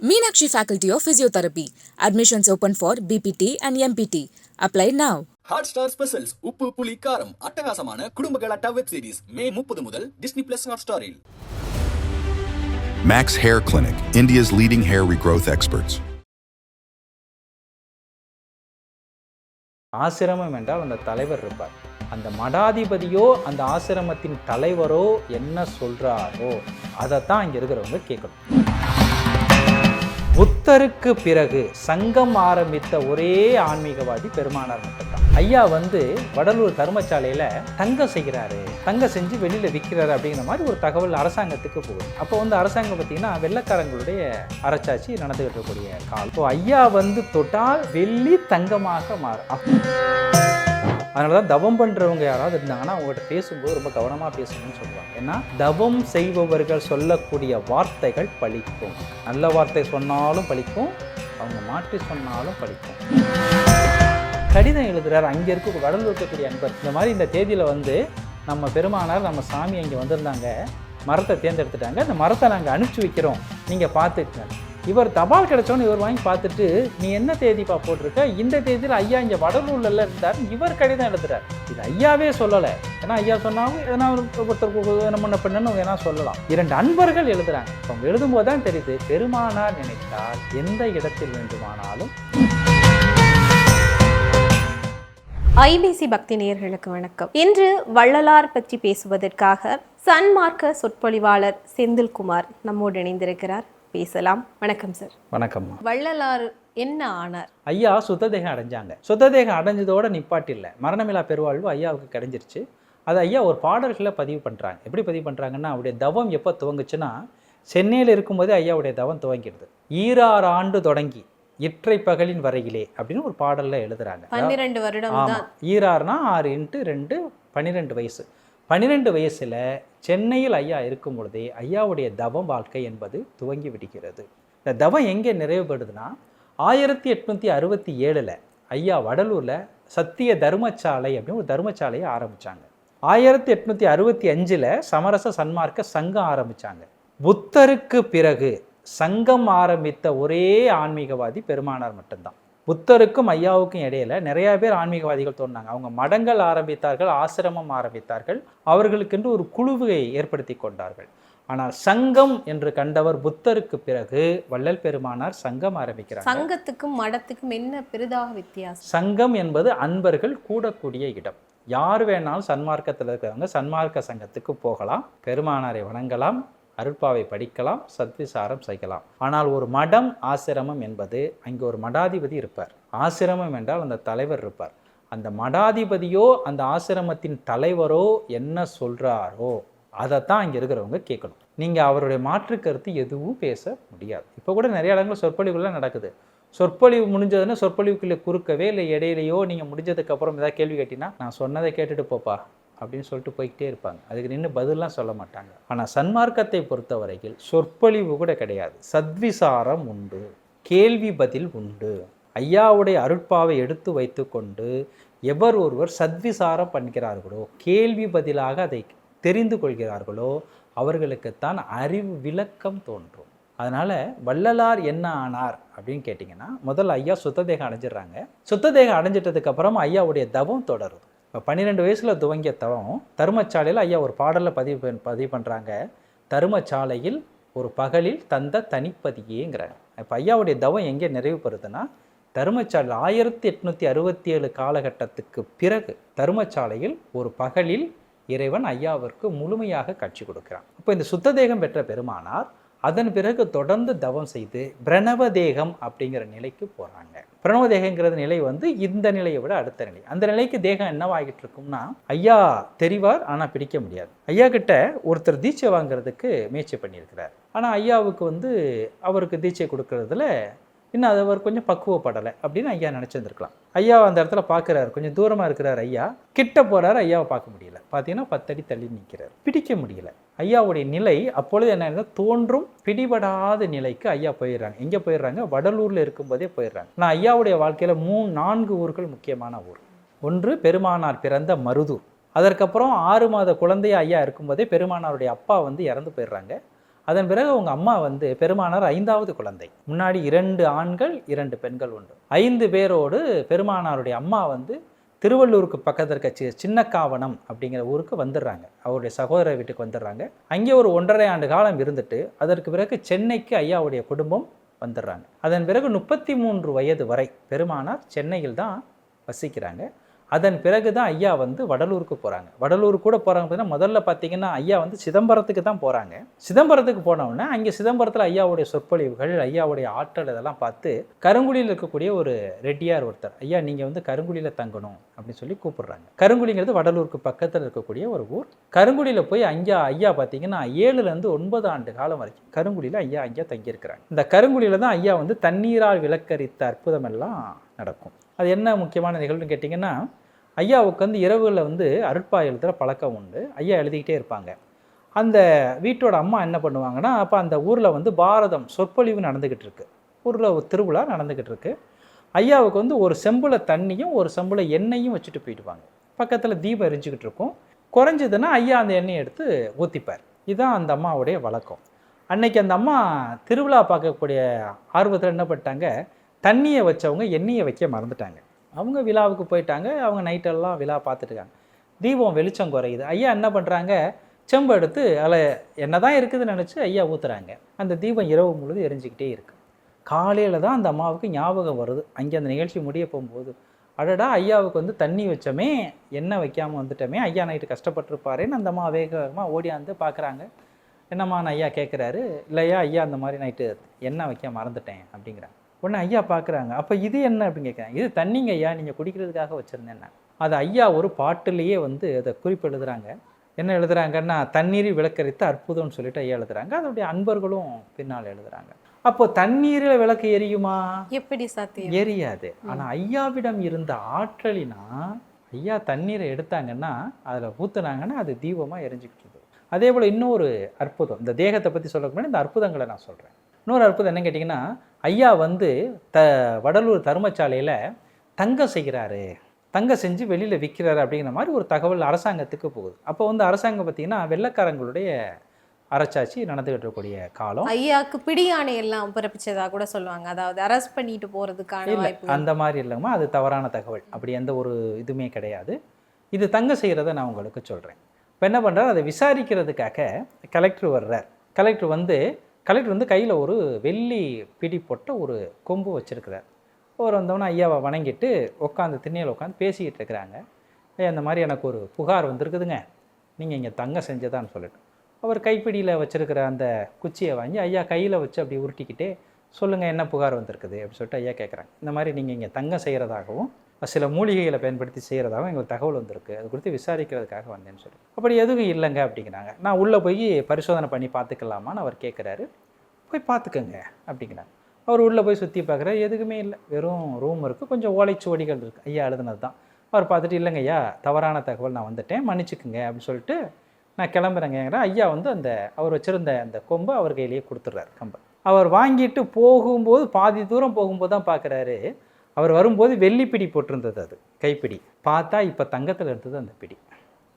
Meenakshi Faculty of Physiotherapy. Admissions open for BPT and MPT. Apply now. Hotstar specials உப்பு புளி காரம் அட்டகாசமான குடும்ப கலாட்டா வெப் சீரிஸ் மே முப்பது முதல் டிஸ்னி பிளஸ் ஹாட் ஸ்டாரில் Max Hair Clinic, India's leading hair regrowth experts. ஆசிரமம் என்றால் அந்த தலைவர் இருப்பார் அந்த மடாதிபதியோ அந்த ஆசிரமத்தின் தலைவரோ என்ன சொல்றாரோ அதைத்தான் இங்க இருக்கிறவங்க கேட்கணும் புத்தருக்கு பிறகு சங்கம் ஆரம்பித்த ஒரே ஆன்மீகவாதி பெருமானார் மட்டும்தான். ஐயா வந்து வடலூர் தர்மசாலையில் தங்கம் செய்கிறாரு. தங்கம் செஞ்சு வெளியில விற்கிறாரு அப்படிங்கிற மாதிரி ஒரு தகவல் அரசாங்கத்துக்கு போகுது. அப்போ வந்து அரசாங்கம் பார்த்தீங்கன்னா வெள்ளக்காரங்களுடைய அரசாட்சி நடந்துகிட்டு இருக்கக்கூடிய காலம். இப்போ ஐயா வந்து தொட்டால் வெள்ளி தங்கமாக மாறும். அதனால தான் தவம் பண்ணுறவங்க யாராவது இருந்தாங்கன்னா அவங்ககிட்ட பேசும்போது ரொம்ப கவனமாக பேசணும்னு சொல்லுவாங்க. ஏன்னா தவம் செய்பவர்கள் சொல்லக்கூடிய வார்த்தைகள் பழிக்கும். நல்ல வார்த்தை சொன்னாலும் பழிக்கும். அவங்க மாற்றி சொன்னாலும் பழிக்கும். கடிதம் எழுதுகிறார் அங்கே இருக்க கடலில் இருக்கக்கூடிய அன்பர். இந்த மாதிரி இந்த தேதியில் வந்து நம்ம பெருமானார் நம்ம சாமி இங்கே வந்திருந்தாங்க. மரத்தை தேர்ந்தெடுத்துட்டாங்க. அந்த மரத்தை நாங்கள் அனுப்பிச்சி வைக்கிறோம். நீங்கள் பார்த்துக்கங்க. இவர் தபால் கிடைச்சோன்னு இவர் வாங்கி பார்த்துட்டு நீ என்ன தேதிப்பா போட்டிருக்க? இந்த தேதியில் ஐயா இங்கே வடலூர்ல இருந்தார். இவர் கடிதம் எழுதுறார். இது ஐயாவே சொல்லலை. ஏன்னா ஐயா சொன்னாலும் எதனா ஒரு ஒருத்தர் என்ன பண்ண பெண்ணுன்னு வேணா சொல்லலாம். இரண்டு அன்பர்கள் எழுதுறாங்க. அவங்க எழுதும்போது தான் தெரியுது பெருமானார் நினைத்தால் எந்த இடத்தில் வேண்டுமானாலும் ஐபிசி பக்தி நேயர்களுக்கு வணக்கம். இன்று வள்ளலார் பற்றி பேசுவதற்காக சன்மார்க்க சொற்பொழிவாளர் செந்தில்குமார் நம்மோடு இணைந்திருக்கிறார். பேசலாம். வணக்கம் சார் வணக்கம்மா. வள்ளலார் என்ன ஆனார்? ஐயா சுத்ததேகம் அடைஞ்சாங்க. சுத்ததேகம் அடைஞ்சதோட நிப்பாட்டில்லை. மரணமில்லா பெருவாழ்வு ஐயாவுக்கு கிடைஞ்சிருச்சு. அது ஐயா ஒரு பாடல்களை பதிவு பண்ணுறாங்க எப்படி பதிவு பண்ணுறாங்கன்னா அவருடைய தவம் எப்போ துவங்குச்சுன்னா சென்னையில் இருக்கும்போதே ஐயாவுடைய தவம் துவங்கிடுது. ஈராறு ஆண்டு தொடங்கி இற்றை பகலின் வரையிலே அப்படின்னு ஒரு பாடலில் எழுதுறாங்க. பன்னிரண்டு வருடம் ஆமாம் ஈராறுனா ஆறு இன்ட்டு ரெண்டு பன்னிரெண்டு வயசு. பன்னிரெண்டு வயசில் சென்னையில் ஐயா இருக்கும் பொழுதே ஐயாவுடைய தவம் வாழ்க்கை என்பது துவங்கி விடுகிறது. இந்த தவம் எங்கே நிறைவுபடுதுன்னா ஆயிரத்தி எட்நூற்றி அறுபத்தி ஏழில் ஐயா வடலூரில் சத்திய தர்மசாலை அப்படின்னு ஒரு தர்மசாலையை ஆரம்பித்தாங்க ஆயிரத்தி எட்நூற்றி அறுபத்தி அஞ்சில் சமரச சன்மார்க்க சங்கம் ஆரம்பித்தாங்க புத்தருக்கு பிறகு சங்கம் ஆரம்பித்த ஒரே ஆன்மீகவாதி பெருமானார் மட்டும்தான். புத்தருக்கும் ஐயாவுக்கும் இடையில நிறைய பேர் ஆன்மீகவாதிகள் தோன்றாங்க அவங்க மடங்கள் ஆரம்பித்தார்கள் ஆசிரமம் ஆரம்பித்தார்கள். அவர்களுக்கென்று ஒரு குழுவை ஏற்படுத்தி கொண்டார்கள். ஆனால் சங்கம் என்று கண்டவர் புத்தருக்கு பிறகு வள்ளல் பெருமானார் சங்கம் ஆரம்பிக்கிறாங்க. சங்கத்துக்கும் மடத்துக்கும் என்ன பெரிதாக வித்தியாசம்? சங்கம் என்பது அன்பர்கள் கூடக்கூடிய இடம். யார் வேணாலும் சன்மார்க்கத்தில் இருக்கிறவங்க சன்மார்க்க சங்கத்துக்கு போகலாம் பெருமானாரை வணங்கலாம் அருட்பாவை படிக்கலாம் சத்விசாரம் செய்யலாம் ஆனால் ஒரு மடம் ஆசிரமம் என்பது அங்கே ஒரு மடாதிபதி இருப்பார். ஆசிரமம் என்றால் அந்த தலைவர் இருப்பார். அந்த மடாதிபதியோ அந்த ஆசிரமத்தின் தலைவரோ என்ன சொல்கிறாரோ அதைத்தான் அங்கே இருக்கிறவங்க கேட்கணும். நீங்கள் அவருடைய மாற்று கருத்து எதுவும் பேச முடியாது. இப்போ கூட நிறைய இடங்கள் சொற்பொழிவுலாம் நடக்குது. சொற்பொழிவு முடிஞ்சதுன்னா சொற்பொழிவுக்குள்ளே குறுக்கவே இல்லை இடையிலையோ நீங்கள் முடிஞ்சதுக்கப்புறம் ஏதாவது கேள்வி கேட்டிங்கன்னா நான் சொன்னதை கேட்டுட்டு போப்பா. அப்படின்னு சொல்லிட்டு போய்கிட்டே இருப்பாங்க. அதுக்கு நின்று பதிலாம் சொல்ல மாட்டாங்க. ஆனால் சன்மார்க்கத்தை பொறுத்தவரையில் சொற்பொழிவு கூட கிடையாது. சத்விசாரம் உண்டு. கேள்வி பதில் உண்டு. ஐயாவுடைய அருட்பாவை எடுத்து வைத்துக்கொண்டு எவர் ஒருவர் சத்விசாரம் பண்ணுகிறார்களோ கேள்வி பதிலாக அதை தெரிந்து கொள்கிறார்களோ அவர்களுக்குத்தான் அறிவு விளக்கம் தோன்றும். அதனால் வள்ளலார் என்ன ஆனார் அப்படின்னு கேட்டிங்கன்னா முதல்ல ஐயா சுத்ததேகம் அடைஞ்சிடுறாங்க. சுத்ததேகம் அடைஞ்சிட்டதுக்கப்புறமா ஐயாவுடைய தவம் தொடருது. பன்னிரெண்டு வயசில் துவங்கிய தவம் தருமச்சாலையில் ஐயா ஒரு பாடலில் பதிவு பதிவு பண்ணுறாங்க தருமச்சாலையில் ஒரு பகலில் தந்த தனிப்பதியேங்கிறாங்க. இப்போ ஐயாவுடைய தவம் எங்கே நிறைவு பெறுதுன்னா தருமச்சாலை ஆயிரத்தி எட்நூற்றி அறுபத்தி ஏழு காலகட்டத்துக்கு பிறகு தருமச்சாலையில் ஒரு பகலில் இறைவன் ஐயாவிற்கு முழுமையாக காட்சி கொடுக்கிறான். இப்போ இந்த சுத்ததேகம் பெற்ற பெருமானார் அதன் பிறகு தொடர்ந்து தவம் செய்து பிரணவ தேகம் அப்படிங்கிற நிலைக்கு போகிறாங்க பிரணவ தேகங்கிறது நிலை வந்து இந்த நிலையை விட அடுத்த நிலை. அந்த நிலைக்கு தேகம் என்னவாகிட்டு இருக்கும்னா ஐயா தெரிவார் ஆனால் பிடிக்க முடியாது. ஐயா கிட்ட ஒருத்தர் தீட்சை வாங்குறதுக்கு முயற்சி பண்ணியிருக்கிறார். ஆனால் ஐயாவுக்கு வந்து அவருக்கு தீட்சை கொடுக்கறதுல இன்னும் அது அவர் கொஞ்சம் பக்குவப்படலை அப்படின்னு ஐயா நினச்சிருந்துருக்கலாம். ஐயா அந்த இடத்துல பார்க்குறாரு. கொஞ்சம் தூரமாக இருக்கிறார் ஐயா. கிட்ட போகிறாரு ஐயாவை பார்க்க முடியல. பார்த்தீங்கன்னா பத்தடி தள்ளி நிற்கிறார் பிடிக்க முடியல. ஐயாவுடைய நிலை அப்பொழுது என்ன தோன்றும் பிடிபடாத நிலைக்கு ஐயா போயிடுறாங்க. எங்கே போயிடுறாங்க? வடலூரில் இருக்கும்போதே போயிடுறாங்க. நான் ஐயாவுடைய வாழ்க்கையில் மூணு நான்கு ஊர்கள் முக்கியமான ஊர். ஒன்று பெருமானார் பிறந்த மருதூர். அதற்கப்புறம் ஆறு மாத குழந்தைய ஐயா இருக்கும்போதே பெருமானாருடைய அப்பா வந்து இறந்து போயிடுறாங்க. அதன் பிறகு அவங்க அம்மா வந்து பெருமானார் ஐந்தாவது குழந்தை. முன்னாடி இரண்டு ஆண்கள் இரண்டு பெண்கள் உண்டு. ஐந்து பேரோடு பெருமானாருடைய அம்மா வந்து திருவள்ளூருக்கு பக்கத்தில் இருக்க சின்னக்காவனம் அப்படிங்கிற ஊருக்கு வந்துடுறாங்க. அவருடைய சகோதர வீட்டுக்கு வந்துடுறாங்க. அங்கே ஒரு ஒன்றரை ஆண்டு காலம் இருந்துட்டு அதற்கு பிறகு சென்னைக்கு ஐயாவுடைய குடும்பம் வந்துடுறாங்க. அதன் பிறகு முப்பத்தி மூன்று வயது வரை பெருமானார் சென்னையில் தான் வசிக்கிறாங்க. அதன் பிறகு தான் ஐயா வந்து வடலூருக்கு போகிறாங்க வடலூர் கூட போகிறாங்க பார்த்தீங்கன்னா முதல்ல பார்த்தீங்கன்னா ஐயா வந்து சிதம்பரத்துக்கு தான் போகிறாங்க சிதம்பரத்துக்கு போனவுடனே அங்கே சிதம்பரத்தில் ஐயாவுடைய சொற்பொழிவுகள் ஐயாவுடைய ஆற்றல் இதெல்லாம் பார்த்து கருங்குழியில் இருக்கக்கூடிய ஒரு ரெட்டியார் ஒருத்தர் ஐயா நீங்கள் வந்து கருங்குழியில் தங்கணும் அப்படின்னு சொல்லி கூப்பிடுறாங்க. கருங்குழிங்கிறது வடலூருக்கு பக்கத்தில் இருக்கக்கூடிய ஒரு ஊர். கருங்குழியில் போய் அங்கே ஐயா பார்த்தீங்கன்னா ஏழுலேருந்து ஒன்பது ஆண்டு காலம் வரைக்கும் கருங்குழியில் ஐயா ஐயா தங்கியிருக்கிறாங்க. இந்த கருங்குழியில் தான் ஐயா வந்து தண்ணீரால் விளக்கரித்த அற்புதமெல்லாம் நடக்கும். அது என்ன முக்கியமான நிகழ்வுன்னு கேட்டிங்கன்னா ஐயாவுக்கு வந்து இரவுகளில் வந்து அருட்பா எழுதுகிற பழக்கம் உண்டு. ஐயா எழுதிக்கிட்டே இருப்பாங்க. அந்த வீட்டோட அம்மா என்ன பண்ணுவாங்கன்னா அப்போ அந்த ஊரில் வந்து பாரதம் சொற்பொழிவு நடந்துக்கிட்டு இருக்கு. ஊரில் ஒரு திருவிழா நடந்துக்கிட்டு இருக்கு. ஐயாவுக்கு வந்து ஒரு செம்புல தண்ணியும் ஒரு செம்புல எண்ணெயும் வச்சுட்டு போயிடுவாங்க. பக்கத்தில் தீபம் எரிஞ்சுக்கிட்டு இருக்கும். குறைஞ்சதுன்னா ஐயா அந்த எண்ணெயை எடுத்து ஊற்றிப்பார் இதுதான் அந்த அம்மாவுடைய வழக்கம். அன்னைக்கு அந்த அம்மா திருவிழா பார்க்கக்கூடிய ஆர்வத்தில் என்ன பண்ணிட்டாங்க தண்ணியை வச்சவங்க எண்ணெயை வைக்க மறந்துட்டாங்க. அவங்க விழாவுக்கு போயிட்டாங்க அவங்க நைட்டெல்லாம் விழா பார்த்துட்டுருக்காங்க. தீபம் வெளிச்சம் குறையுது. ஐயா என்ன பண்ணுறாங்க செம்பு எடுத்து அதில் என்ன தான் இருக்குதுன்னு நினச்சி ஐயா ஊற்றுறாங்க அந்த தீபம் இரவு முழுது எரிஞ்சிக்கிட்டே இருக்குது காலையில் தான் அந்த அம்மாவுக்கு ஞாபகம் வருது. அங்கே அந்த நிகழ்ச்சி முடிய போகும்போது அடடா ஐயாவுக்கு வந்து தண்ணி வச்சோமே எண்ணெய் வைக்காமல் வந்துட்டோமே ஐயா நைட்டு கஷ்டப்பட்டுருப்பாருன்னு அந்த அம்மா வேகமாக ஓடியாந்து பார்க்குறாங்க. என்னம்மா நான் ஐயா கேட்குறாரு இல்லையா ஐயா அந்த மாதிரி நைட்டு எண்ணெய் வைக்க மறந்துட்டேன் அப்படிங்கிறாங்க. உடனே ஐயா பார்க்குறாங்க. அப்போ இது என்ன அப்படின்னு கேட்குறாங்க. இது தண்ணிங்க ஐயா நீங்கள் குடிக்கிறதுக்காக வச்சுருந்தேன் அது ஐயா ஒரு பாட்டுலேயே வந்து அதை குறிப்பு எழுதுறாங்க. என்ன எழுதுறாங்கன்னா தண்ணீரில் விளக்கரித்த அற்புதம்னு சொல்லிட்டு ஐயா எழுதுறாங்க. அதனுடைய அன்பர்களும் பின்னால் எழுதுறாங்க. அப்போ தண்ணீரில் விளக்கு எரியுமா? எப்படி சாத்தியம்? எரியாது. ஆனால் ஐயாவிடம் இருந்த ஆற்றலினா ஐயா தண்ணீரை எடுத்தாங்கன்னா அதில் ஊற்றுனாங்கன்னா அது தீபமாக எரிஞ்சுக்கிட்டு. அதே போல் இன்னொரு அற்புதம். இந்த தேகத்தை பற்றி சொல்ல முன்னாடி இந்த அற்புதங்களை நான் சொல்கிறேன் இன்னொரு அற்புதம் என்ன கேட்டிங்கன்னா ஐயா வந்து த வடலூர் தர்மசாலையில் தங்கம் செய்கிறாரு. தங்கம் செஞ்சு வெளியில் விற்கிறாரு அப்படிங்கிற மாதிரி ஒரு தகவல் அரசாங்கத்துக்கு போகுது. அப்போ வந்து அரசாங்கம் பார்த்திங்கன்னா வெள்ளைக்காரங்களுடைய அரசாட்சி நடந்துகிட்டு இருக்கக்கூடிய காலம். ஐயாக்கு பிடியாணை எல்லாம் பிறப்பிச்சதா கூட சொல்லுவாங்க. அதாவது அரெஸ்ட் பண்ணிட்டு வாய்ப்பு அந்த மாதிரி இல்லைங்கம்மா அது தவறான தகவல். அப்படி எந்த ஒரு இதுவுமே கிடையாது. இது தங்க செய்கிறத நான் உங்களுக்கு சொல்கிறேன் இப்போ என்ன பண்ணுறாரு அதை விசாரிக்கிறதுக்காக கலெக்டர் வர்றார். கலெக்டர் வந்து கலெக்டர் வந்து கையில் ஒரு வெள்ளி பிடி போட்ட ஒரு கொம்பு வச்சிருக்கிறார். அவர் வந்தவொடனே ஐயாவை வணங்கிட்டு உட்காந்து திண்ணையில் உட்காந்து பேசிக்கிட்டு இருக்கிறாங்க. ஐயா இந்த மாதிரி எனக்கு ஒரு புகார் வந்திருக்குதுங்க. நீங்கள் இங்கே தங்க செஞ்சதான்னு சொல்லிட்டு. அவர் கைப்பிடியில் வச்சுருக்கிற அந்த குச்சியை வாங்கி ஐயா கையில் வச்சு அப்படி உருட்டிக்கிட்டே சொல்லுங்கள் என்ன புகார் வந்திருக்குது? அப்படின்னு சொல்லிட்டு ஐயா கேட்குறாங்க இந்த மாதிரி நீங்கள் இங்கே தங்கம் செய்கிறதாகவும் சில மூலிகைகளை பயன்படுத்தி செய்கிறதாகவும் எங்களுக்கு தகவல் வந்திருக்கு. அது குறித்து விசாரிக்கிறதுக்காக வந்தேன்னு சொல்லி. அப்படி எதுவும் இல்லைங்க அப்படிங்கிறாங்க. நான் உள்ளே போய் பரிசோதனை பண்ணி பார்த்துக்கலாமான்னு அவர் கேட்குறாரு போய் பார்த்துக்கோங்க அப்படிங்கிறாங்க. அவர் உள்ளே போய் சுற்றி பார்க்குறாரு. எதுக்குமே இல்லை. வெறும் ரூம் இருக்குது கொஞ்சம் ஓலைச்சுவடிகள் இருக்குது ஐயா எழுதுனது தான். அவர் பார்த்துட்டு இல்லைங்க ஐயா தவறான தகவல் நான் வந்துட்டேன். மன்னிச்சுக்குங்க. அப்படின்னு சொல்லிட்டு நான் கிளம்புறேங்கிறேன் ஐயா வந்து அந்த அவர் வச்சுருந்த அந்த கொம்பை அவர் கையிலேயே கொடுத்துட்றாரு கம்பை. அவர் வாங்கிட்டு போகும்போது பாதி தூரம் போகும்போது தான் பார்க்குறாரு. அவர் வரும்போது வெள்ளிப்பிடி போட்டிருந்தது அது கைப்பிடி. பார்த்தா இப்போ தங்கத்தில் இருந்தது அந்த பிடி.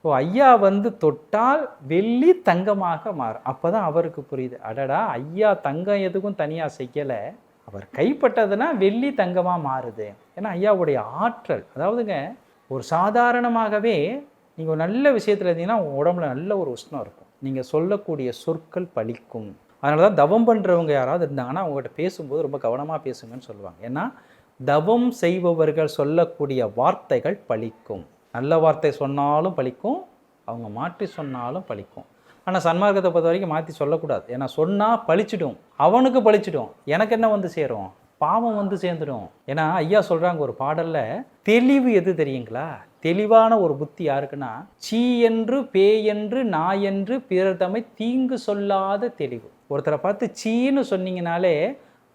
ஓ ஐயா வந்து தொட்டால் வெள்ளி தங்கமாக மாறும் அப்போ தான் அவருக்கு புரியுது. அடடா ஐயா தங்கம் எதுக்கும் தனியாக செய்யலை. அவர் கைப்பட்டதுன்னா வெள்ளி தங்கமாக மாறுது. ஏன்னா ஐயாவுடைய ஆற்றல். அதாவதுங்க ஒரு சாதாரணமாகவே நீங்கள் ஒரு நல்ல விஷயத்தில் இருந்தீங்கன்னா உங்கள் உடம்புல நல்ல ஒரு உஷ்ணம் இருக்கும். நீங்கள் சொல்லக்கூடிய சொற்கள் பலிக்கும் அதனால தான் தவம் பண்ணுறவங்க யாராவது இருந்தாங்கன்னா அவங்ககிட்ட பேசும்போது ரொம்ப கவனமாக பேசுங்கன்னு சொல்லுவாங்க. ஏன்னா தவம் செய்பவர்கள் சொல்லக்கூடிய வார்த்தைகள் பழிக்கும். நல்ல வார்த்தை சொன்னாலும் பழிக்கும் அவங்க மாற்றி சொன்னாலும் பழிக்கும். ஆனால் சன்மார்க்கத்தை பொறுத்த வரைக்கும் மாற்றி சொல்லக்கூடாது. ஏன்னா சொன்னால் பழிச்சிடும். அவனுக்கு பழிச்சிடும். எனக்கு என்ன வந்து சேரும்? பாவம் வந்து சேர்ந்துடும். ஏன்னா ஐயா சொல்கிறாங்க ஒரு பாடலில் தெளிவு எது தெரியுங்களா? தெளிவான ஒரு புத்தி யாருக்குன்னா சீ என்று பே என்று நாய் என்று பிறர் தம்மை தீங்கு சொல்லாத தெளிவு. ஒருத்தரை பார்த்து சீன்னு சொன்னீங்கனாலே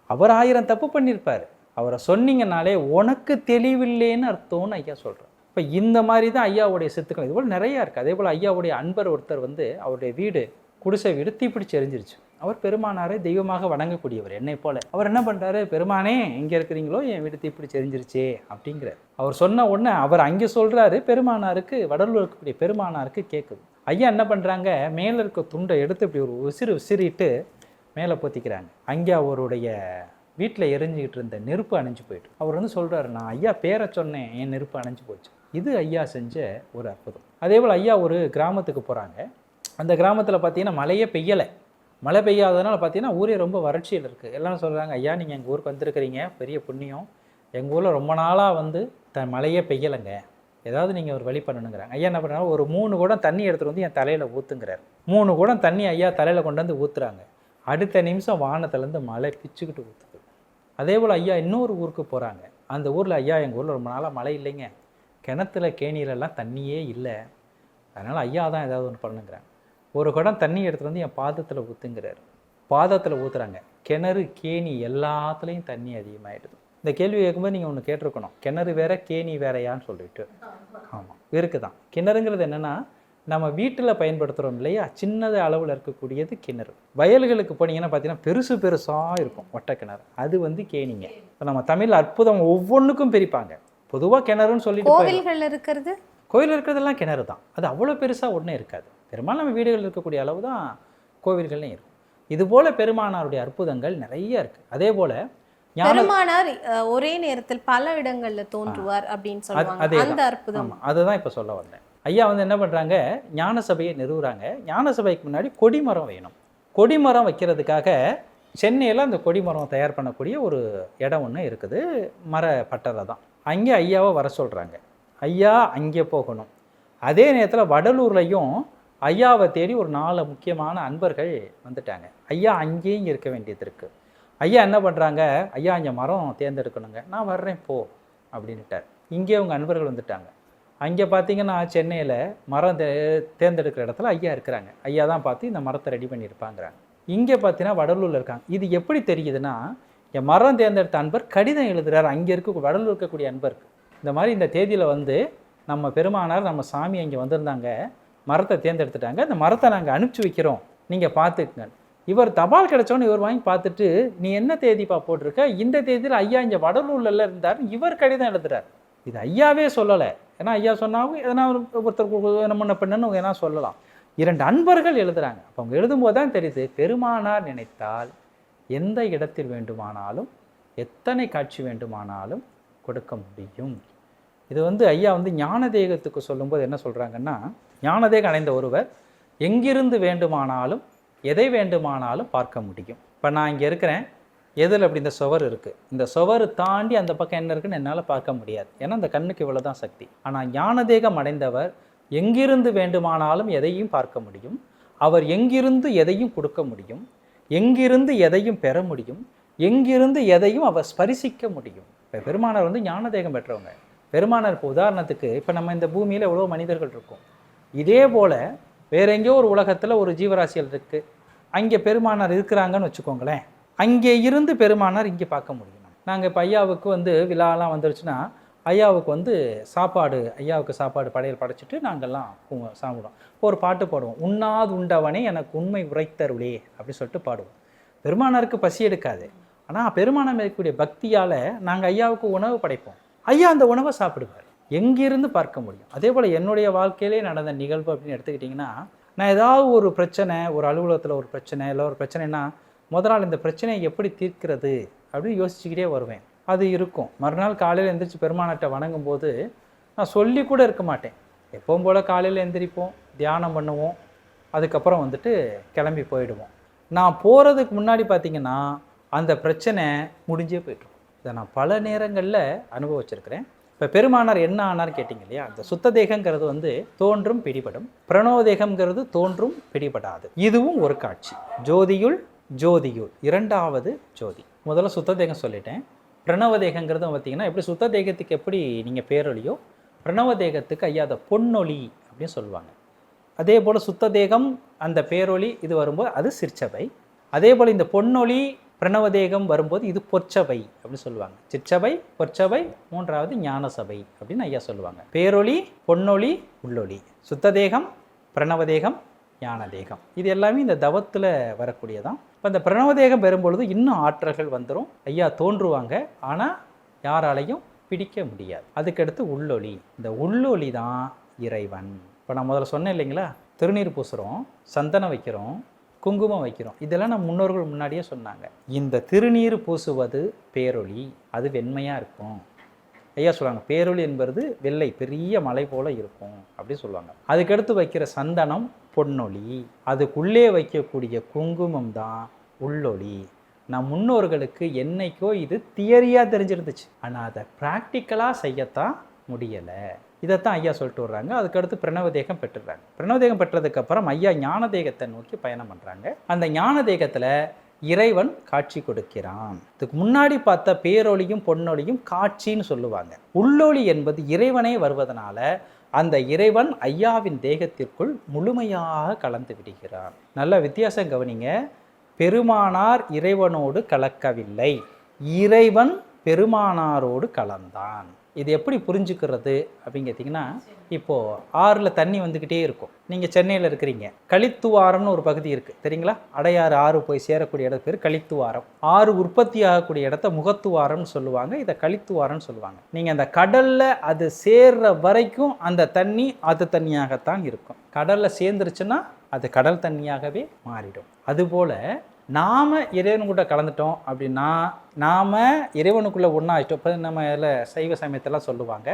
அவர் ஆயிரம் தப்பு பண்ணியிருப்பார். அவரை சொன்னீங்கனாலே உனக்கு தெளிவில்லைன்னு அர்த்தம்னு ஐயா சொல்கிறார் இப்போ இந்த மாதிரி தான் ஐயாவுடைய சித்துக்கள். இதுபோல் நிறையா இருக்குது அதே போல் ஐயாவுடைய அன்பர் ஒருத்தர் வந்து அவருடைய வீடு குடிசை வீடு தீப்பிடிச்சு எரிஞ்சிருச்சு. அவர் பெருமானாரை தெய்வமாக வணங்கக்கூடியவர் என்னை போல. அவர் என்ன பண்ணுறாரு பெருமானே எங்கே இருக்கிறீங்களோ? என் வீடு தீப்பிடிச்சு எரிஞ்சிருச்சே அப்படிங்கிறார். அவர் சொன்ன உடனே அவர் அங்கே சொல்கிறாரு பெருமானாருக்கு வடலூர் இருக்கக்கூடிய பெருமானாருக்கு கேட்குது ஐயா என்ன பண்ணுறாங்க மேலே இருக்க துண்டை எடுத்து இப்படி ஒரு உசிறு உசிறிட்டு மேலே பொத்திக்கிறாங்க. அங்கே அவருடைய வீட்டில் எரிஞ்சிக்கிட்டு இருந்த நெருப்பு அணைஞ்சு போயிட்டு. அவர் வந்து சொல்கிறாரு நான் ஐயா பேரை சொன்னேன் என் நெருப்பு அணைஞ்சு போச்சு. இது ஐயா செஞ்ச ஒரு அற்புதம். அதே போல் ஐயா ஒரு கிராமத்துக்கு போகிறாங்க அந்த கிராமத்தில் பார்த்தீங்கன்னா மழையே பெய்யலை. மழை பெய்யாததுனால பார்த்தீங்கன்னா ஊரே ரொம்ப வறட்சியில் இருக்குது எல்லாரும் சொல்கிறாங்க ஐயா நீங்கள் எங்கள் ஊருக்கு வந்திருக்கிறீங்க? பெரிய புண்ணியம். எங்கள் ஊரில் ரொம்ப நாளாக வந்து த மழையே பெய்யலைங்க. ஏதாவது நீங்கள் ஒரு வழி பண்ணணுங்கிறாங்க. ஐயா என்ன பண்ணுறாங்க ஒரு மூணு குடம் தண்ணி எடுத்துகிட்டு வந்து என் தலையில் ஊற்றுங்கிறார் மூணு குடம் தண்ணி ஐயா தலையில் கொண்டு வந்து ஊற்றுறாங்க அடுத்த நிமிஷம் வானத்துலேருந்து மழை பிச்சுக்கிட்டு ஊற்று அதே போல் ஐயா இன்னொரு ஊருக்கு போகிறாங்க அந்த ஊரில் ஐயா எங்கள் ஊரில் ரொம்ப நாளாக மழை இல்லைங்க. கிணத்துல கேணியிலலாம் தண்ணியே இல்லை. அதனால் ஐயா தான் ஏதாவது ஒன்று பண்ணுங்கிறாங்க. ஒரு குடம் தண்ணி எடுத்துகிட்டு வந்து என் பாதத்தில் ஊற்றுங்கிறாரு பாதத்தில் ஊற்றுறாங்க கிணறு கேணி எல்லாத்துலேயும் தண்ணி அதிகமாகிடுது இந்த கேள்வி கேட்கும்போது நீங்கள் ஒன்று கேட்டிருக்கணும். கிணறு வேற கேணி வேறையான்னு சொல்லிட்டு. ஆமாம் இருக்கு தான் கிணறுங்கிறது என்னென்னா நம்ம வீட்டில் பயன்படுத்துகிறோம் இல்லையா? சின்னது அளவில் இருக்கக்கூடியது கிணறு. வயல்களுக்கு போனீங்கன்னா பார்த்தீங்கன்னா பெருசு பெருசாக இருக்கும் ஒட்டை கிணறு. அது வந்து கேணிங்க. இப்ப நம்ம தமிழ் அற்புதம் ஒவ்வொன்றுக்கும் பிரிப்பாங்க. பொதுவாக கிணறுன்னு சொல்லிட்டு. கோவில்கள் இருக்கிறது? கோவில் இருக்கிறதெல்லாம் கிணறு தான் அது அவ்வளோ பெருசாக ஒன்றும் இருக்காது. பெரும்பாலும் நம்ம வீடுகள் இருக்கக்கூடிய அளவு தான் கோவில்கள்லையும் இருக்கும். இதுபோல் பெருமானாருடைய அற்புதங்கள் நிறைய இருக்குது அதே போல் பெருமானார் ஒரே நேரத்தில் பல இடங்கள்ல தோன்றுவார் அப்படின்னு சொல்லுவாங்க. அந்த அற்புதம். அதுதான் இப்போ சொல்ல வந்தேன். ஐயா வந்து என்ன பண்ணுறாங்க ஞான சபையை நிறுவுறாங்க. ஞான சபைக்கு முன்னாடி கொடிமரம் வேணும். கொடிமரம் வைக்கிறதுக்காக சென்னையில் அந்த கொடிமரம் தயார் பண்ணக்கூடிய ஒரு இடம் ஒன்று இருக்குது. மர பட்டறை தான். அங்கே ஐயாவை வர சொல்கிறாங்க ஐயா அங்கே போகணும். அதே நேரத்தில் வடலூர்லையும் ஐயாவை தேடி ஒரு நாலு முக்கியமான அன்பர்கள் வந்துட்டாங்க. ஐயா அங்கேயும் இருக்க வேண்டியது இருக்குது ஐயா என்ன பண்ணுறாங்க ஐயா இங்கே மரம் தேர்ந்தெடுக்கணுங்க. நான் வர்றேன் போ அப்படின்ட்டார் இங்கே உங்கள் அன்பர்கள் வந்துட்டாங்க. அங்கே பார்த்தீங்கன்னா சென்னையில் மரம் தே தேர்ந்தெடுக்கிற இடத்துல ஐயா இருக்கிறாங்க. ஐயா தான் பார்த்து இந்த மரத்தை ரெடி பண்ணியிருப்பாங்கிறாங்க. இங்கே பார்த்தீங்கன்னா வடலூரில் இருக்காங்க. இது எப்படி தெரியுதுன்னா இங்கே மரம் தேர்ந்தெடுத்த அன்பர் கடிதம் எழுதுகிறார் அங்கே இருக்க வடலூர் இருக்கக்கூடிய அன்பருக்கு. இந்த மாதிரி இந்த தேதியில் வந்து நம்ம பெருமானார் நம்ம சாமி அங்கே வந்திருந்தாங்க. மரத்தை தேர்ந்தெடுத்துட்டாங்க. இந்த மரத்தை நாங்கள் அனுப்பிச்சி வைக்கிறோம். நீங்கள் பார்த்துக்குங்க. இவர் தபால் கிடச்சோன்னு இவர் வாங்கி பார்த்துட்டு நீ என்ன தேதிப்பா போட்டிருக்க? இந்த தேதியில் ஐயா இங்கே வடலூரில் இருந்தார் இவர் கடிதம் எழுதுறார். இது ஐயாவே சொல்லலை. ஏன்னா ஐயா சொன்னாவும் எதனா ஒரு ஒருத்தர் நம்ம பண்ணு ஏன்னா சொல்லலாம். இரண்டு அன்பர்கள் எழுதுறாங்க. அப்போ அவங்க எழுதும்போது தான் தெரியுது பெருமானார் நினைத்தால் எந்த இடத்தில் வேண்டுமானாலும் எத்தனை காட்சி வேண்டுமானாலும் கொடுக்க முடியும். இது வந்து ஐயா வந்து ஞானதேகத்துக்கு சொல்லும்போது என்ன சொல்கிறாங்கன்னா ஞானதேகம் அடைந்த ஒருவர் எங்கிருந்து வேண்டுமானாலும் எதை வேண்டுமானாலும் பார்க்க முடியும். இப்போ நான் இங்கே இருக்கிறேன். எதில் அப்படி இந்த சுவர் இருக்குது இந்த சுவர் தாண்டி அந்த பக்கம் என்ன இருக்குன்னு என்னால் பார்க்க முடியாது. ஏன்னா அந்த கண்ணுக்கு இவ்வளோ தான் சக்தி. ஆனால் ஞானதேகம் அடைந்தவர் எங்கிருந்து வேண்டுமானாலும் எதையும் பார்க்க முடியும். அவர் எங்கிருந்து எதையும் கொடுக்க முடியும். எங்கிருந்து எதையும் பெற முடியும். எங்கிருந்து எதையும் அவர் ஸ்பரிசிக்க முடியும். இப்போ பெருமானார் வந்து ஞானதேகம் பெற்றவங்க. பெருமானார் இப்போ உதாரணத்துக்கு இப்போ நம்ம இந்த பூமியில் எவ்வளோ மனிதர்கள் இருக்கோம். இதே போல் வேற எங்கேயோ ஒரு உலகத்தில் ஒரு ஜீவராசிகள் இருக்குது அங்கே பெருமானார் இருக்கிறாங்கன்னு வச்சுக்கோங்களேன். அங்கே இருந்து பெருமானார் இங்கே பார்க்க முடியும். நாங்கள் இப்போ ஐயாவுக்கு வந்து விழாலாம் வந்துருச்சுன்னா ஐயாவுக்கு வந்து சாப்பாடு ஐயாவுக்கு சாப்பாடு படையல் படைச்சிட்டு நாங்கள்லாம் சாப்பிடுவோம். இப்போ ஒரு பாட்டு பாடுவோம் உண்ணாது உண்டவனே எனக்கு உண்மை உரைத்தருளே அப்படின்னு சொல்லிட்டு பாடுவோம். பெருமானாருக்கு பசி எடுக்காது. ஆனால் பெருமானம் இருக்கக்கூடிய பக்தியால் நாங்கள் ஐயாவுக்கு உணவு படைப்போம். ஐயா அந்த உணவை சாப்பிடுவார். எங்கிருந்து பார்க்க முடியும்? அதே போல் என்னுடைய வாழ்க்கையிலே நடந்த நிகழ்வு அப்படின்னு எடுத்துக்கிட்டிங்கன்னா நான் ஏதாவது ஒரு பிரச்சனை ஒரு அலுவலகத்தில் ஒரு பிரச்சனை இல்லை ஒரு பிரச்சனைனா முதல் நாள் இந்த பிரச்சனையை எப்படி தீர்க்கிறது அப்படின்னு யோசிச்சுக்கிட்டே வருவேன். அது இருக்கும். மறுநாள் காலையில் எந்திரிச்சு பெருமானாட்டை வணங்கும் போது நான் சொல்லி கூட இருக்க மாட்டேன். எப்பவும் போல் காலையில் எந்திரிப்போம் தியானம் பண்ணுவோம் அதுக்கப்புறம் வந்துட்டு கிளம்பி போயிடுவோம். நான் போகிறதுக்கு முன்னாடி பார்த்தீங்கன்னா அந்த பிரச்சனை முடிஞ்சே போயிட்டுருக்கும். இதை நான் பல நேரங்களில் அனுபவிச்சிருக்கிறேன். இப்போ பெருமானார் என்ன ஆனார் கேட்டிங்க இல்லையா அந்த சுத்த தேகங்கிறது வந்து தோன்றும் பிடிபடும். பிரணவதேகம்ங்கிறது தோன்றும் பிடிபடாது. இதுவும் ஒரு காட்சி. ஜோதியுள் ஜோதியுள் இரண்டாவது ஜோதி. முதல்ல சுத்த தேகம் சொல்லிட்டேன். பிரணவ தேகங்கிறது பார்த்தீங்கன்னா எப்படி சுத்த தேகத்துக்கு எப்படி நீங்கள் பேரொழியோ பிரணவ தேகத்துக்கு ஐயா அதை பொன்னொளி அப்படின்னு சொல்லுவாங்க. அதே போல் சுத்த தேகம் அந்த பேரொளி இது வரும்போது அது சிற்சபை. அதே போல் இந்த பொன்னொளி பிரணவதேகம் வரும்போது இது பொற்சபை அப்படின்னு சொல்லுவாங்க. சிற்சபை பொற்சபை மூன்றாவது ஞான சபை அப்படின்னு ஐயா சொல்லுவாங்க. பேரொளி பொன்னொளி உள்ளொளி சுத்த தேகம் பிரணவதேகம் ஞானதேகம். இது எல்லாமே இந்த தவத்தில் வரக்கூடியதான் இப்போ இந்த பிரணவதேகம் பெறும்பொழுது இன்னும் ஆற்றல்கள் வந்துடும் ஐயா தோன்றுவாங்க. ஆனால் யாராலையும் பிடிக்க முடியாது. அதுக்கடுத்து உள்ளொளி. இந்த உள்ளொளி தான் இறைவன். இப்போ நான் முதல்ல சொன்னேன் இல்லைங்களா? திருநீர் பூசுகிறோம் சந்தனம் வைக்கிறோம் குங்குமம் வைக்கிறோம். இதெல்லாம் நம்ம முன்னோர்கள் முன்னாடியே சொன்னாங்க. இந்த திருநீர் பூசுவது பேரொளி. அது வெண்மையாக இருக்கும். ஐயா சொல்லுவாங்க பேரொளி என்பது வெள்ளை பெரிய மலை போல் இருக்கும். அப்படி சொல்லுவாங்க. அதுக்கடுத்து வைக்கிற சந்தனம் பொன்னொளி. அதுக்குள்ளே வைக்கக்கூடிய குங்குமம் தான் உள்ளொளி. நம் முன்னோர்களுக்கு என்னைக்கோ இது தியரியாக தெரிஞ்சிருந்துச்சு. ஆனால் அதை ப்ராக்டிக்கலாக செய்யத்தான் முடியலை. இதைத்தான் ஐயா சொல்லிட்டு வர்றாங்க. அதுக்கடுத்து பிரணவதேகம் பெற்றுடுறாங்க பிரணவதேகம் பெற்றதுக்கப்புறம் ஐயா ஞானதேகத்தை நோக்கி பயணம் பண்ணுறாங்க அந்த ஞானதேகத்தில் இறைவன் காட்சி கொடுக்கிறான். இதுக்கு முன்னாடி பார்த்த பேரொளியும் பொன்னொளியும் காட்சின்னு சொல்லுவாங்க. உள்ளொளி என்பது இறைவனே வருவதனால அந்த இறைவன் ஐயாவின் தேகத்திற்குள் முழுமையாக கலந்து விடுகிறான். நல்ல வித்தியாசம் கவனிங்க. பெருமானார் இறைவனோடு கலக்கவில்லை. இறைவன் பெருமானாரோடு கலந்தான். இது எப்படி புரிஞ்சுக்கிறது அப்படின்னு கேட்டிங்கன்னா இப்போது ஆறில் தண்ணி வந்துக்கிட்டே இருக்கும். நீங்கள் சென்னையில் இருக்கிறீங்க. கழித்துவாரம்னு ஒரு பகுதி இருக்குது தெரியுங்களா? அடையாறு ஆறு போய் சேரக்கூடிய இடத்து பேர் களித்துவாரம் ஆறு உற்பத்தி ஆகக்கூடிய இடத்த முகத்துவாரம்னு சொல்லுவாங்க. இதை கழித்துவாரம்னு சொல்லுவாங்க. நீங்கள் அந்த கடலில் அது சேர்ற வரைக்கும் அந்த தண்ணி அது தண்ணியாகத்தான் இருக்கும். கடலில் சேர்ந்துருச்சுன்னா அது கடல் தண்ணியாகவே மாறிடும். அதுபோல் நாம் இறைவன் கூட கலந்துட்டோம் அப்படின்னா நாம் இறைவனுக்குள்ளே ஒன்றாயிட்டோம் இப்போ நம்ம இதில் சைவ சமயத்தெல்லாம் சொல்லுவாங்க.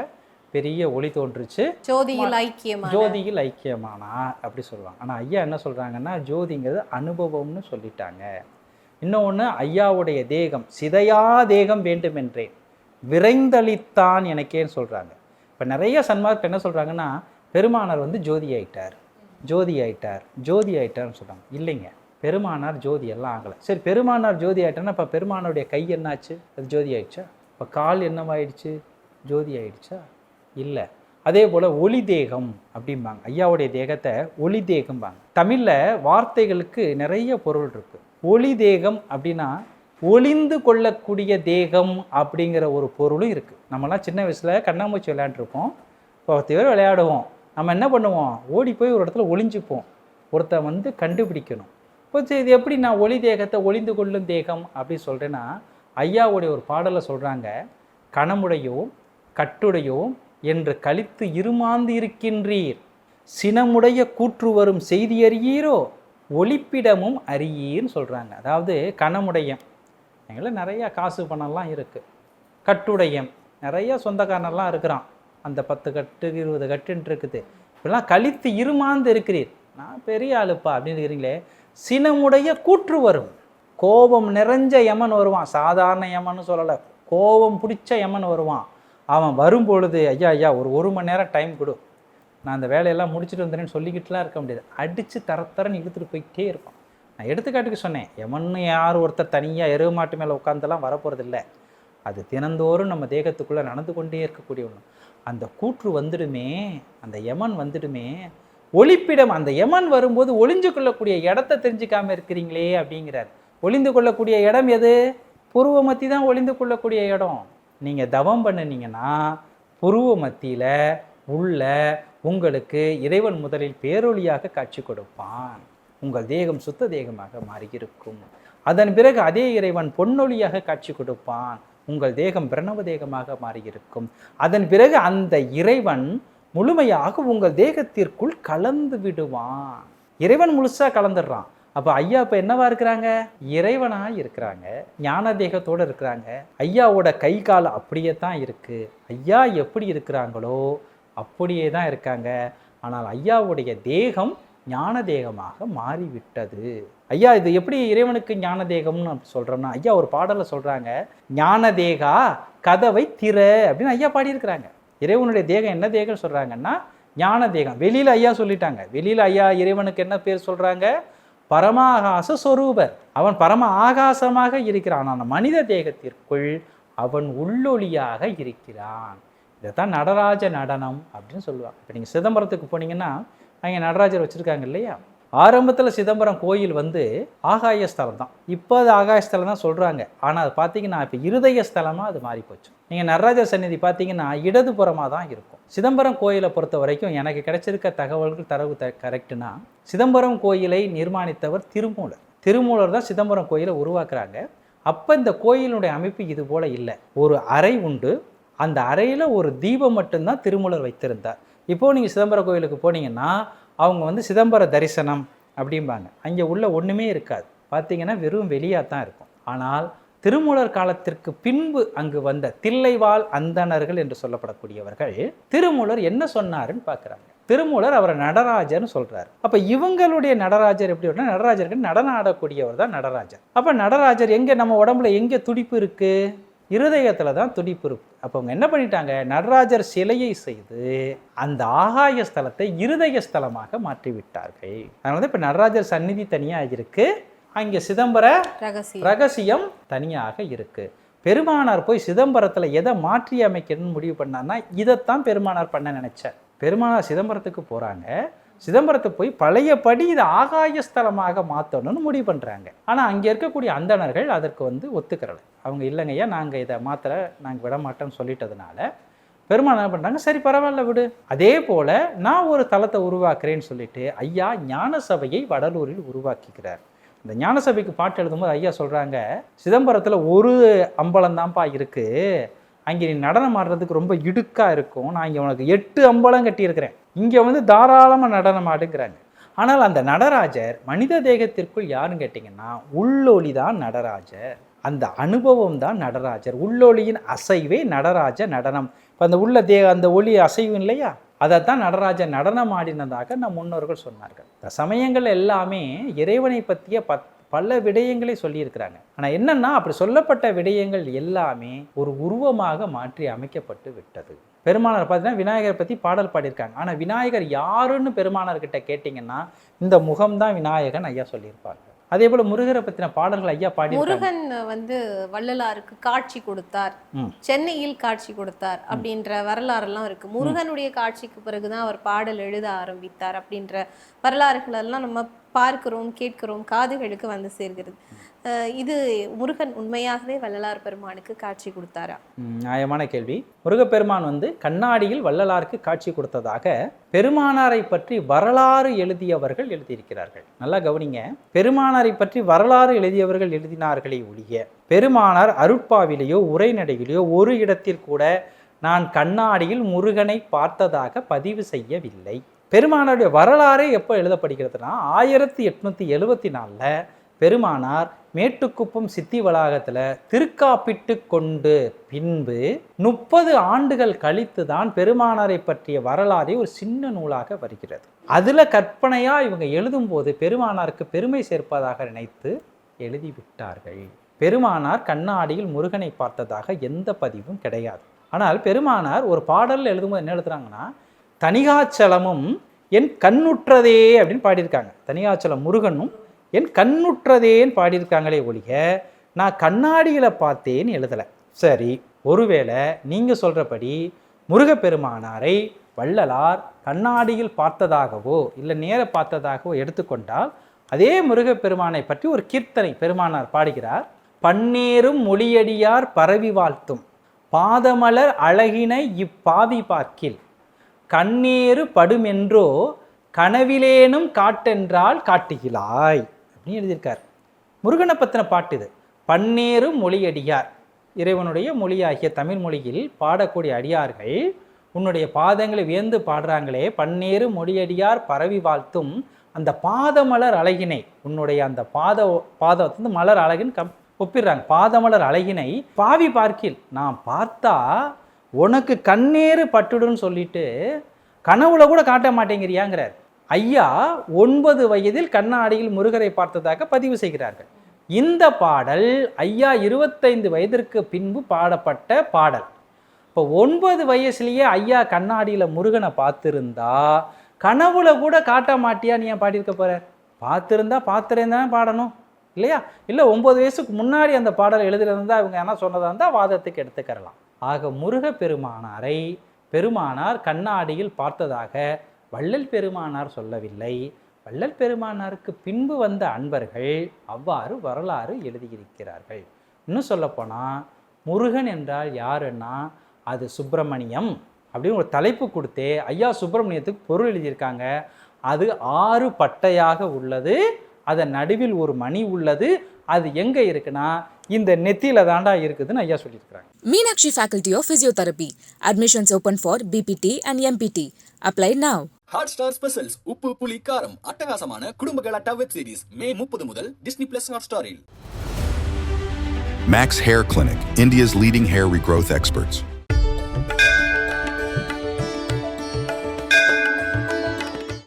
பெரிய ஒளி தோன்றுச்சு. ஜோதியில் ஐக்கியமா ஜோதியில் ஐக்கியமானார் அப்படி சொல்லுவாங்க. ஆனால் ஐயா என்ன சொல்கிறாங்கன்னா ஜோதிங்கிறது அனுபவம்னு சொல்லிட்டாங்க. இன்னொன்று ஐயாவுடைய தேகம் சிதையா தேகம் வேண்டுமென்றேன் விரைந்தளித்தான் எனக்கேன்னு சொல்கிறாங்க இப்போ நிறைய சன்மார்க் என்ன சொல்கிறாங்கன்னா பெருமானார் வந்து ஜோதி ஆயிட்டார் ஜோதி ஆயிட்டார் ஜோதி ஆயிட்டார்னு சொல்கிறாங்க இல்லைங்க. பெருமானார் ஜோதி எல்லாம் ஆகலை. சரி பெருமானார் ஜோதி ஆகிட்டேன்னா இப்போ பெருமானுடைய கை என்னாச்சு? அது ஜோதி ஆயிடுச்சா? இப்போ கால் என்னவாயிடுச்சு? ஜோதி ஆயிடுச்சா? இல்லை. அதே போல் ஒளி தேகம் அப்படிம்பாங்க. ஐயாவுடைய தேகத்தை ஒளி தேகம்பாங்க. தமிழில் வார்த்தைகளுக்கு நிறைய பொருள் இருக்குது ஒளி தேகம் அப்படின்னா ஒளிந்து கொள்ளக்கூடிய தேகம் அப்படிங்கிற ஒரு பொருளும் இருக்குது நம்மலாம் சின்ன வயசில் கண்ணாமூச்சி விளையாண்டுருப்போம். பத்து பேர் விளையாடுவோம். நம்ம என்ன பண்ணுவோம்? ஓடி போய் ஒரு இடத்துல ஒளிஞ்சுப்போம். ஒருத்தன் வந்து கண்டுபிடிக்கணும். கொஞ்சம் இது எப்படி நான் ஒளி தேகத்தை ஒளிந்து கொள்ளும் தேகம் அப்படி சொல்கிறேன்னா ஐயாவுடைய ஒரு பாடலை சொல்கிறாங்க கணமுடையோம் கட்டுடையோம் என்று கழித்து இருமாந்து இருக்கின்றீர். சினமுடைய கூற்று வரும் செய்தி அறியீரோ ஒளிப்பிடமும் அறியீர்னு சொல்கிறாங்க அதாவது கணமுடையம் எங்களை நிறையா காசு பணம்லாம் இருக்குது கட்டுடையம். நிறையா சொந்தக்காரனெல்லாம் இருக்கிறான். அந்த பத்து கட்டு இருபது கட்டுன்ட்டு இருக்குது. இப்பெல்லாம் கழித்து இருமாந்து இருக்கிறீர். நான் பெரிய ஆளுப்பா அப்படின்னு இருக்கிறீங்களே சினமுடைய கூற்று வரும். கோபம் நிறைஞ்ச யமன் வருவான். சாதாரண யமன்னு சொல்லலை. கோபம் பிடிச்ச யமன் வருவான். அவன் வரும் பொழுது ஐயா ஐயா ஒரு ஒரு மணி நேரம் டைம் கொடு. நான் அந்த வேலையெல்லாம் முடிச்சுட்டு வந்துடுறேன்னு சொல்லிக்கிட்டுலாம் இருக்க முடியாது. அடித்து தரத்தரன்னு இழுத்துட்டு போய்கிட்டே இருப்பான். நான் எடுத்துக்காட்டுக்கு சொன்னேன். எமன்னு யார் ஒருத்தர் தனியாக எருவு மாட்டு மேலே உட்காந்துலாம் வரப்போகிறதில்ல அது தினந்தோறும் நம்ம தேகத்துக்குள்ளே நடந்து கொண்டே இருக்கக்கூடிய ஒன்று அந்த கூற்று வந்துடுமே அந்த யமன் வந்துடுமே ஒளிப்பிடம் அந்த யமன் வரும்போது ஒளிஞ்சு கொள்ளக்கூடிய இடத்த தெரிஞ்சுக்காம இருக்கிறீங்களே அப்படிங்கிறார். ஒளிந்து கொள்ளக்கூடிய இடம் எது? புருவ மத்தி தான் ஒளிந்து கொள்ளக்கூடிய இடம். நீங்கள் தவம் பண்ணுனீங்கன்னா புருவ மத்தியில் உள்ள உங்களுக்கு இறைவன் முதலில் பேரொழியாக காட்சி கொடுப்பான். உங்கள் தேகம் சுத்த தேகமாக மாறியிருக்கும். அதன் பிறகு அதே இறைவன் பொன்னொழியாக காட்சி கொடுப்பான். உங்கள் தேகம் பிரணவ தேகமாக மாறியிருக்கும். அதன் பிறகு அந்த இறைவன் முழுமையாக உங்கள் தேகத்திற்குள் கலந்து விடுவான். இறைவன் முழுசா கலந்துடுறான். அப்போ ஐயா இப்போ என்னவா இருக்கிறாங்க? இறைவனா இருக்கிறாங்க. ஞான தேகத்தோடு இருக்கிறாங்க. ஐயாவோட கை கால் அப்படியே தான் இருக்கு. ஐயா எப்படி இருக்கிறாங்களோ அப்படியே தான் இருக்காங்க. ஆனால் ஐயாவுடைய தேகம் ஞான தேகமாக மாறிவிட்டது. ஐயா இது எப்படி இறைவனுக்கு ஞான தேகம்னு சொல்றோம்னா ஐயா ஒரு பாடலை சொல்றாங்க ஞான தேகா கதவை திற அப்படின்னு ஐயா பாடியிருக்கிறாங்க. இறைவனுடைய தேகம் என்ன தேகம்னு சொல்கிறாங்கன்னா ஞான தேகம். வெளியில் ஐயா சொல்லிட்டாங்க. வெளியில் ஐயா இறைவனுக்கு என்ன பேர் சொல்கிறாங்க பரமாகாச சொரூபர். அவன் பரம ஆகாசமாக இருக்கிறான். ஆனால் மனித தேகத்திற்குள் அவன் உள்ளொளியாக இருக்கிறான். இதைத்தான் நடராஜ நடனம் அப்படின்னு சொல்லுவாங்க. இப்போ நீங்கள் சிதம்பரத்துக்கு போனீங்கன்னா அங்கே நடராஜர் வச்சுருக்காங்க இல்லையா? ஆரம்பத்தில் சிதம்பரம் கோயில் வந்து ஆகாய ஸ்தலம் தான். இப்போ அது ஆகாய ஸ்தலம் தான் சொல்கிறாங்க ஆனால் அது பார்த்தீங்கன்னா இப்போ இருதய ஸ்தலமாக அது மாறி போச்சு நீங்கள் நடராஜர் சந்நிதி பார்த்தீங்கன்னா இடதுபுறமாக தான் இருக்கும். சிதம்பரம் கோயிலை பொறுத்த வரைக்கும் எனக்கு கிடைச்சிருக்க தகவல்கள் தரவு த கரெக்டுனா சிதம்பரம் கோயிலை நிர்மாணித்தவர் திருமூலர். திருமூலர் தான் சிதம்பரம் கோயிலை உருவாக்குறாங்க. அப்போ இந்த கோயிலுடைய அமைப்பு இது போல் இல்லை. ஒரு அறை உண்டு. அந்த அறையில் ஒரு தீபம் மட்டும்தான் திருமூலர் வைத்திருந்தார். இப்போது நீங்கள் சிதம்பரம் கோயிலுக்கு போனீங்கன்னா அவங்க வந்து சிதம்பர தரிசனம் அப்படிம்பாங்க. அங்கே உள்ள ஒன்றுமே இருக்காது. பார்த்தீங்கன்னா வெறும் வெளியாக தான் இருக்கும். ஆனால் திருமூலர் காலத்திற்கு பின்பு அங்கு வந்த தில்லைவாழ் அந்தணர்கள் என்று சொல்லப்படக்கூடியவர்கள் திருமூலர் என்ன சொன்னாருன்னு பார்க்குறாங்க திருமூலர் அவரை நடராஜர்னு சொல்கிறார் அப்போ இவங்களுடைய நடராஜர் எப்படி நடராஜர்கள் நடராஜருக்கு நடனம் ஆடக்கூடியவர் தான் நடராஜர். அப்போ நடராஜர் எங்கே நம்ம உடம்புல எங்கே துடிப்பு இருக்குது இருதயத்துல தான் துடிப்பு இருக்கு. அப்போ அவங்க என்ன பண்ணிட்டாங்க? நடராஜர் சிலையை செய்து அந்த ஆகாய ஸ்தலத்தை இருதய ஸ்தலமாக மாற்றி விட்டார்கள் அதனால தான் இப்போ நடராஜர் சந்நிதி தனியாக இருக்கு. அங்கே சிதம்பர ரகசியம் தனியாக இருக்கு. பெருமானார் போய் சிதம்பரத்துல எதை மாற்றி அமைக்கணும்னு முடிவு பண்ணார்னா இதைத்தான் பெருமானார் பண்ண நினைச்சார். பெருமானார் சிதம்பரத்துக்கு போறாங்க. சிதம்பரத்தை போய் பழையபடி இதை ஆகாய ஸ்தலமாக மாற்றணும்னு முடிவு பண்ணுறாங்க ஆனால் அங்கே இருக்கக்கூடிய அந்தணர்கள் அதற்கு வந்து ஒத்துக்கிறலை. அவங்க இல்லைங்கய்யா நாங்கள் இதை மாத்திர நாங்கள் விட மாட்டோம்னு சொல்லிட்டதுனால பெருமாள் என்ன பண்ணுறாங்க சரி பரவாயில்ல விடு. அதே போல் நான் ஒரு தலத்தை உருவாக்குறேன்னு சொல்லிட்டு ஐயா ஞான சபையை வடலூரில் உருவாக்கிக்கிறார். இந்த ஞான சபைக்கு பாட்டு எழுதும்போது ஐயா சொல்கிறாங்க சிதம்பரத்தில் ஒரு அம்பலம்தான்ப்பா இருக்குது அங்கே நீ நடனம் ஆடுறதுக்கு ரொம்ப இடுக்காக இருக்கும். நான் இங்கே உனக்கு எட்டு அம்பலம் கட்டியிருக்கிறேன். இங்கே வந்து தாராளமாக நடனம் ஆடுங்கிறாங்க. ஆனால் அந்த நடராஜர் மனித தேகத்திற்குள் யாருன்னு கேட்டிங்கன்னா உள்ளொளி தான் நடராஜர். அந்த அனுபவம் தான் நடராஜர். உள்ளொளியின் அசைவே நடராஜ நடனம். இப்போ அந்த உள்ள தே அந்த ஒளி அசைவும் இல்லையா? அதை தான் நடராஜர் நடனம் ஆடினதாக நம் முன்னோர்கள் சொன்னார்கள். இந்த சமயங்கள் எல்லாமே இறைவனை பற்றிய பத் பல விடயங்களை சொல்லியிருக்கிறாங்க. ஆனால் என்னன்னா அப்படி சொல்லப்பட்ட விடயங்கள் எல்லாமே ஒரு உருவமாக மாற்றி அமைக்கப்பட்டு விட்டது. பெருமானார் பார்த்தீங்கன்னா விநாயகரை பற்றி பாடல் பாடியிருக்காங்க. ஆனால் விநாயகர் யாருன்னு பெருமானார்கிட்ட கேட்டிங்கன்னா இந்த முகம்தான் விநாயகன் ஐயா சொல்லியிருப்பாங்க. அதே போல் முருகரை பற்றின பாடல்கள் ஐயா பாடியிருக்காங்க. முருகன் வந்து வள்ளலாருக்கு காட்சி கொடுத்தார். சென்னையில் காட்சி கொடுத்தார் அப்படின்ற வரலாறெல்லாம் இருக்கு. முருகனுடைய காட்சிக்கு பிறகுதான் அவர் பாடல் எழுத ஆரம்பித்தார் அப்படின்ற வரலாறுகள் எல்லாம் நம்ம பார்க்கிறோம் கேட்கிறோம் காதுகளுக்கு வந்து சேர்கிறது. இது முருகன் உண்மையாகவே வள்ளலார் பெருமானுக்கு காட்சி கொடுத்தாரா? நியாயமான கேள்வி. முருகப்பெருமான் வந்து கண்ணாடியில் வள்ளலாருக்கு காட்சி கொடுத்ததாக பெருமானாரை பற்றி வரலாறு எழுதியவர்கள் எழுதியிருக்கிறார்கள். நல்லா கவனிங்க. பெருமானாரை பற்றி வரலாறு எழுதியவர்கள் எழுதினார்களே ஒழிய பெருமானார் அருட்பாவிலேயோ உரைநடையிலேயோ ஒரு இடத்தில் கூட நான் கண்ணாடியில் முருகனை பார்த்ததாக பதிவு செய்யவில்லை. பெருமானாருடைய வரலாறே எப்போ எழுதப்படுகிறதுனா ஆயிரத்தி எட்நூற்றி எழுபத்தி நாலில் பெருமானார் மேட்டுக்குப்பம் சித்தி வளாகத்தில் திருக்காப்பிட்டு கொண்டு பின்பு முப்பது ஆண்டுகள் கழித்து தான் பெருமானாரை பற்றிய வரலாறே ஒரு சின்ன நூலாக வருகிறது. அதில் கற்பனையாக இவங்க எழுதும்போது பெருமானாருக்கு பெருமை சேர்ப்பதாக நினைத்து எழுதிவிட்டார்கள். பெருமானார் கண்ணாடியில் முருகனை பார்த்ததாக எந்த பதிவும் கிடையாது. ஆனால் பெருமானார் ஒரு பாடல் எழுதும்போது என்ன எழுதுறாங்கன்னா தனிகாச்சலமும் என் கண்ணுற்றதே அப்படின்னு பாடியிருக்காங்க. தனிகாச்சலம் முருகனும் என் கண்ணுற்றதேன்னு பாடியிருக்காங்களே ஒழிய நான் கண்ணாடியில் பார்த்தேன்னு எழுதலை. சரி ஒருவேளை நீங்கள் சொல்கிறபடி முருகப்பெருமானாரை வள்ளலார் கண்ணாடியில் பார்த்ததாகவோ இல்லை நேர பார்த்ததாகவோ எடுத்துக்கொண்டால் அதே முருகப்பெருமானை பற்றி ஒரு கீர்த்தனை பெருமானார் பாடுகிறார். பன்னேரும் மொழியடியார் பரவி வாழ்த்தும். பாதமலர் அழகினை இப்பாவி பார்க்கில். கண்ணேறு படுமென்றோ கனவிலேனும் காட்டென்றால் காட்டுகிறாய். அப்படின்னு எழுதியிருக்கார். முருகனை பற்றின பாட்டு இது. பன்னேரும் மொழியடியார். இறைவனுடைய மொழியாகிய தமிழ் மொழியில் பாடக்கூடிய அடியார்கள் உன்னுடைய பாதங்களை வியந்து பாடுறாங்களே பன்னேறு மொழியடியார் பரவி வாழ்த்தும் அந்த பாதமலர் அழகினை. உன்னுடைய அந்த பாத பாதத்தை வந்து மலர் அழகின்னு கம் ஒப்பிடுறாங்க. பாதமலர் அழகினை பாவி பார்க்கில் நான் பார்த்தா உனக்கு கண்ணேறு பட்டுடுன்னு சொல்லிட்டு கனவுல கூட காட்ட மாட்டேங்கிறியாங்கிறார். ஐயா ஒன்பது வயதில் கண்ணாடியில் முருகரை பார்த்ததாக பதிவு செய்கிறார்கள். இந்த பாடல் ஐயா இருபத்தைந்து வயதிற்கு பின்பு பாடப்பட்ட பாடல். இப்போ ஒன்பது வயசுலேயே ஐயா கண்ணாடியில் முருகனை பார்த்துருந்தா கனவுல கூட காட்ட மாட்டியா நீ ஏன் பாடியிருக்க போகிற பார்த்துருந்தா பார்த்துருந்தானே பாடணும் இல்லையா? இல்லை ஒம்பது வயசுக்கு முன்னாடி அந்த பாடல் எழுதியிருந்தா இவங்க என்ன சொன்னதாக இருந்தால் வாதத்துக்கு எடுத்துக்கிறலாம். ஆக முருக பெருமானாரை பெருமானார் கண்ணாடியில் பார்த்ததாக வள்ளல் பெருமானார் சொல்லவில்லை. வள்ளல் பெருமானாருக்கு பின்பு வந்த அன்பர்கள் அவ்வாறு வரலாறு எழுதியிருக்கிறார்கள். இன்னும் சொல்லப்போனால் முருகன் என்றால் யாருன்னா அது சுப்பிரமணியம் அப்படின்னு ஒரு தலைப்பு கொடுத்தே ஐயா சுப்பிரமணியத்துக்கு பொருள் எழுதியிருக்காங்க. அது ஆறு பட்டையாக உள்ளது அதன் நடுவில் ஒரு மணி உள்ளது அது எங்கே இருக்குன்னா இந்த நெத்தியில தாண்டா இருக்குதுன்னு ஐயா சொல்லியிருக்கிறாங்க. Meenakshi faculty of physiotherapy admissions open for BPT and MPT apply now Hotstar specials உப்பு புளி காரம் அட்டகாசமான குடும்ப கலாட்டா வெப் சீரிஸ் மே முப்பது முதல் டிஸ்னி பிளஸ் ஹாட் ஸ்டாரில் Max Hair Clinic, India's leading hair regrowth experts.